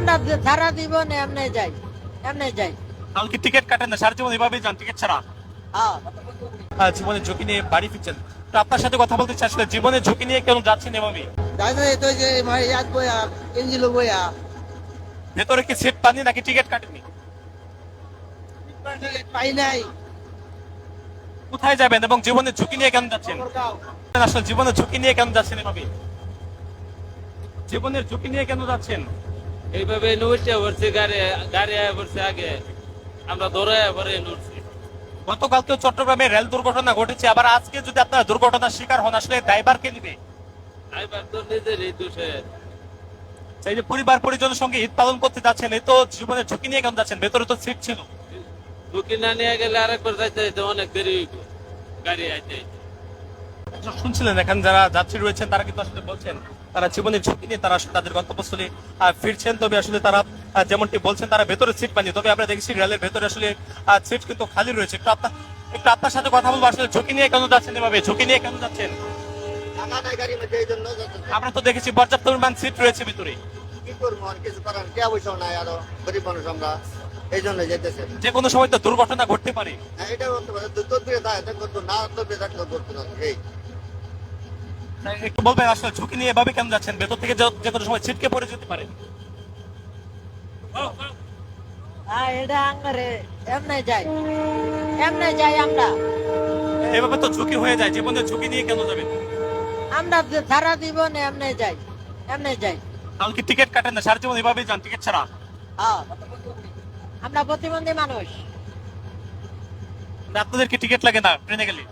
আমরা সারা জীবন এমনি যাই এমনি যাই। তাহলে কি টিকিট কাটেন না সারা জীবন এভাবেই যান টিকিট ছাড়া। হ্যাঁ। জীবনের ঝুঁকি নিয়ে বাড়ি ফিরছেন। তো আপনার সাথে কথা বলতে চাই আসলে জীবনের ঝুঁকি নিয়ে কেন যাচ্ছেন এভাবে দাদা তো যে মানে ইয়াদ বইয়া এনজিলো বইয়া ভেতরে কি সিট পাননি নাকি টিকিট কাটেনি পাই নাই। কোথায় যাবেন এবং জীবনের ঝুঁকি নিয়ে কেন যাচ্ছেন? আসলে জীবনের ঝুঁকি নিয়ে কেন যাচ্ছেন এভাবে জীবনের ঝুঁকি নিয়ে কেন যাচ্ছেন? এইভাবে নুটে পড়ছে গাড়ি গাড়ি আয়া পড়ছে আগে। আমরা দৌড়ায় পরে নুটছি গতকালকে চট্টগ্রামে রেল দুর্ঘটনা ঘটেছে। আবার আজকে যদি আপনারা দুর্ঘটনার শিকার হন আসলে ড্রাইভার কে নিবে? আইবার তো নিজেরই দোষে। সেই যে পরিবার পরিজনের সঙ্গে ঈদ পালন করতে যাচ্ছেন এই তো জীবনের ঝুঁকি নিয়ে কেন যাচ্ছেন ভেতরে তো সিট ছিল। ঢুকি না নিয়ে গেলে আরেকবার যাইতে যাইতে অনেক দেরি গাড়ি আইতে। শুনছিলেন এখানে যারা যাত্রী রয়েছেন তারা কিন্তু আসলে বলছেন তারা জীবনের ঝুঁকি নিয়ে তারা তাদের গন্তব্যস্থলে ফিরছেন। তবে আসলে তারা যেমনটি বলছেন তারা ভেতরে সিট পাননি। তবে আমরা দেখছি রেলের ভেতরে আসলে সিট কিন্তু খালি রয়েছে। একটু আপনার একটু আপনার সাথে কথা বলব। আসলে ঝুঁকি নিয়ে কেন যাচ্ছেন এভাবে? ঝুঁকি নিয়ে কেন যাচ্ছেন। আমরা তো দেখেছি পর্যাপ্ত পরিমাণ সিট রয়েছে ভিতরে। কি করব? কিছু করার কে পয়সা নাই আরও। গরিব মানুষ আমরা। এই জন্য যেতেছে। যে কোনো সময় তো দুর্ঘটনা ঘটতে পারে। হ্যাঁ, এটা পারে। না। এই। একটু বলবেন আসলে ঝুঁকি নিয়ে এভাবে কেন যাচ্ছেন? ভেতর থেকে যে- কোনো সময় ছিটকে পড়ে যেতে পারে। হ্যাঁ এভাবে তো ঝুঁকি হয়ে যায়। জীবনের ঝুঁকি নিয়ে কেন যাবেন? আমরা সারা জীবন এমনি যাই। এমনি যাই। তাহলে কি টিকিট কাটেন না? সারা জীবন এভাবেই যান টিকিট ছাড়া? হ্যাঁ। আমরা প্রতিবন্ধী মানুষ। আপনাদের কি টিকিট লাগে না ট্রেনে গেলে?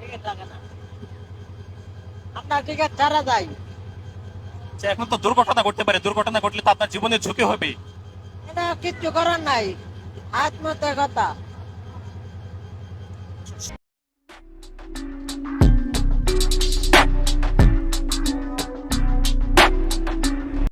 টিকিট লাগে না। আমরা টিকিট ছাড়া যাই যে এখন তো দুর্ঘটনা ঘটতে পারে দুর্ঘটনা ঘটলে তো আপনার জীবনে ঝুঁকি হবে। এটা কিচ্ছু করার নাই আত্মহত্যার কথা।